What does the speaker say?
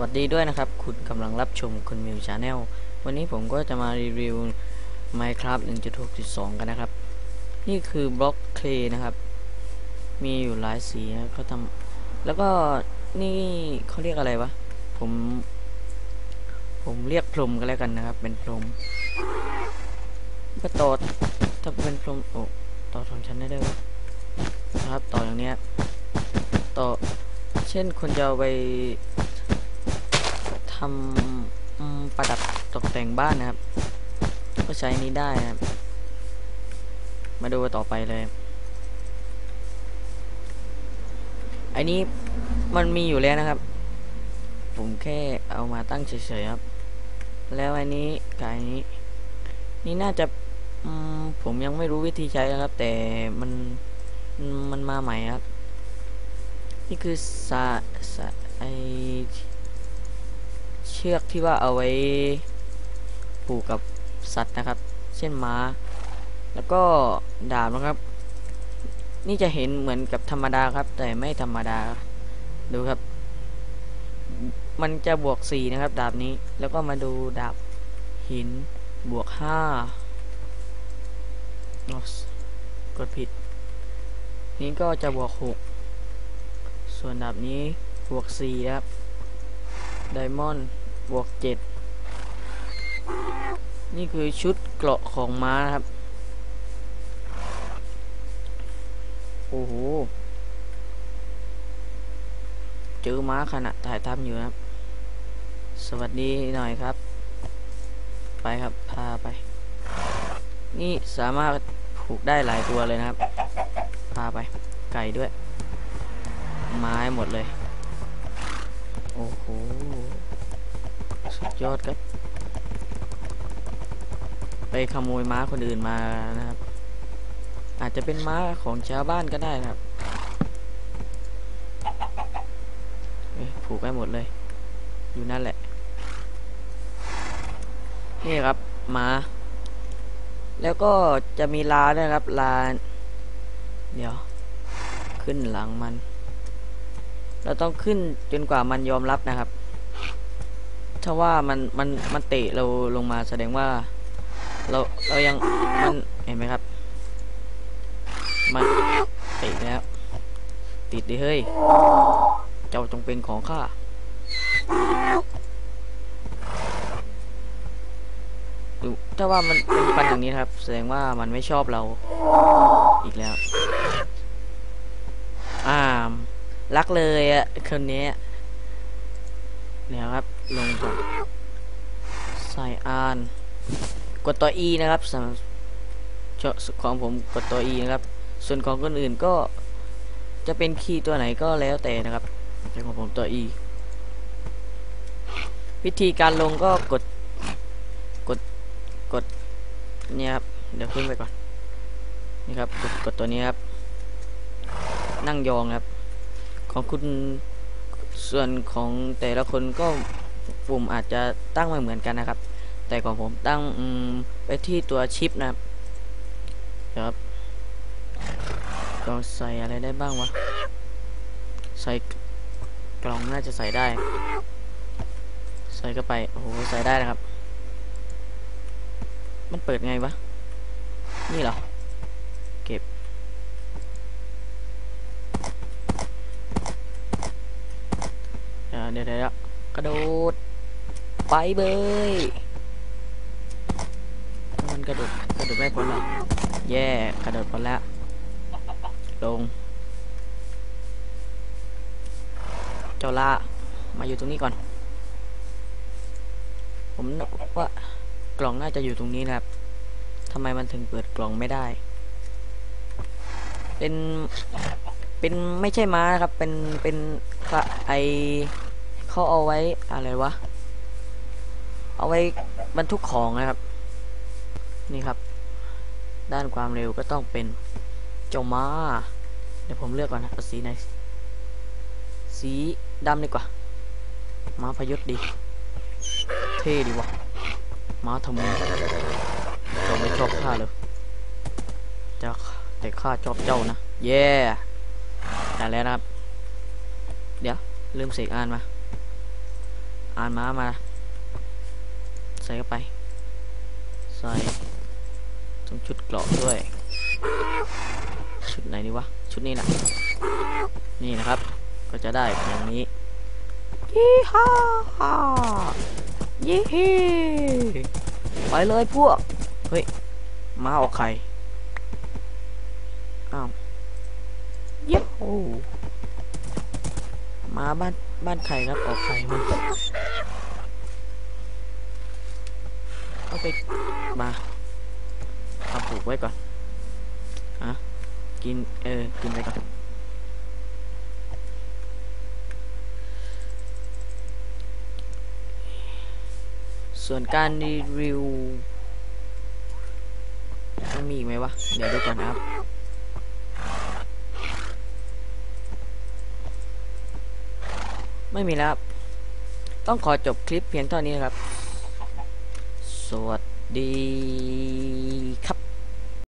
วัสดีด้วยนะครับ คุณกำลังรับชมคุณมิวชาแนลวันนี้ผมก็จะมารีวิว Minecraft 1.6.2 กันนะครับ นี่คือบล็อกเคลนะครับ มีอยู่หลายสีนะเขาทำแล้วก็นี่เขาเรียกอะไรวะ ผม ผมเรียกพรมกันแล้วกันนะครับ เป็นพรมก็ต่อถ้าเป็นพรมโอ้ต่อของฉันได้ด้วยนะครับ ต่ออย่างเนี้ยต่อเช่นคนจะเอาไป ทำอืมประดับตกแต่งบ้านนะครับ ก็ใช้นี้ได้นะครับ มาดูต่อไปเลย อันนี้มันมีอยู่แล้วนะครับ ผมแค่เอามาตั้งเฉยๆครับ แล้วอันนี้กับอันนี้ นี่น่าจะมผมยังไม่รู้วิธีใช้นะครับ แต่มันมันมาใหม่ครับ นี่คือสาสาไอ ชือกที่ว่าเอาไว้ผูกกับสัตว์นะครับ เช่นม้า แล้วก็ดาบนะครับ นี่จะเห็นเหมือนกับธรรมดาครับ แต่ไม่ธรรมดาดูครับ มันจะบวกสี่นะครับ ดาบนี้แล้วก็มาดูดาบหินบวกห้าโอ้สกดผิด นี่ก็จะบวกหกส่วนดาบนี้บวก4ครับไดมอนด์ บวก7นี่คือชุดเกราะของม้านะครับ โอ้โห เจอม้าขณะถ่ายทำอยู่ครับ สวัสดีหน่อยครับ ไปครับพาไป นี่สามารถผูกได้หลายตัวเลยนะครับ พาไป ไก่ด้วย ไม้หมดเลย โอ้โห สุดยอดครับ ไปขโมยม้าคนอื่นมานะครับ อาจจะเป็นม้าของชาวบ้านก็ได้นะครับผูกไว้หมดเลย อยู่นั่นแหละ นี่ครับม้า แล้วก็จะมีลาด้วยครับลาเดี๋ยว ขึ้นหลังมัน เราต้องขึ้นจนกว่ามันยอมรับนะครับ ถ้าว่ามันมันมันเตะเราลงมาแสดงว่า เราเรายังมันเห็นไหมครับ มันเตะแล้ว ติดดิเฮ้ย เจ้าจงเป็นของข้าดูถ้าว่ามันเป็นฟันอย่างนี้ครับ แสดงว่ามันไม่ชอบเราอีกแล้ว อ่ามรักเลยอะคนนี้เดี๋ยครับลงก่อนใส่อ่าน กดตัว E นะครับสำหรับของผมกดตัว E นะครับ ส่วนของคนอื่นก็จะเป็นคีย์ตัวไหนก็แล้วแต่นะครับแต่ของผมตัว E วิธีการลงก็กดกดกดเนี่ยครับเดี๋ยวขึ้นไปก่อนนี่ครับกดกดตัวนี้ครับ นั่งยองครับ ของคุณส่วนของแต่ละคนก็ ปุ่มอาจจะตั้งไม่เหมือนกันนะครับ แต่ของผมตั้งไปที่ตัวชิปนะครับครับเราใส่อะไรได้บ้างวะ ใส่กล่องน่าจะใส่ได้ ใส่เข้าไป โอ้โห ใส่ได้นะครับ มันเปิดไงวะ นี่เหรอ เก็บ เดี๋ยวเดี๋ยว กระโดด ไปเบยมันกระโดดกระโดดไม่พ้นหรอแย่กระโดดพ้นแล้ว ลง เจ้าละมาอยู่ตรงนี้ก่อน ผมว่ากล่องน่าจะอยู่ตรงนี้นะครับทำไมมันถึงเปิดกล่องไม่ได้ เป็น เป็นไม่ใช่ม้านะครับ เป็น เป็นไอ เขาเอาไว้อะไรวะ เอาไว้บรรทุกของนะครับ นี่ครับ ด้านความเร็วก็ต้องเป็นเจ้าม้า เดี๋ยวผมเลือกก่อนนะเอาสีไหน สีดำดีกว่า ม้าพยศดี เท่ดีวะ ม้าทำไมเราไม่ชอบข้าเลยจะแต่ข้าชอบเจ้านะ เย่ได้แล้วนะครับ เดี๋ยว ลืมเสกอ่านมา อ่านมามา ใส่เข้าไป ใส่ต้องชุดเกราะด้วย ชุดไหนดีวะ ชุดนี้นะนี่นะครับ ก็จะได้อย่างนี้ยี่ห้ายี่ฮีไปเลยพวก เฮ้ย มาออกไข่อ้าวเย้โอ้มาบ้านบ้านไข่ครับออกไข่มาเอา ไปมาเอาปลูกไว้ก่อนอะกินเออกินไปก่อนส่วนการรีวิวมันมีอีกไหมวะ เดี๋ยวดูก่อนนะครับ ไม่มีแล้ว ต้องขอจบคลิปเพียงเท่านี้ครับ สวัสดีครับ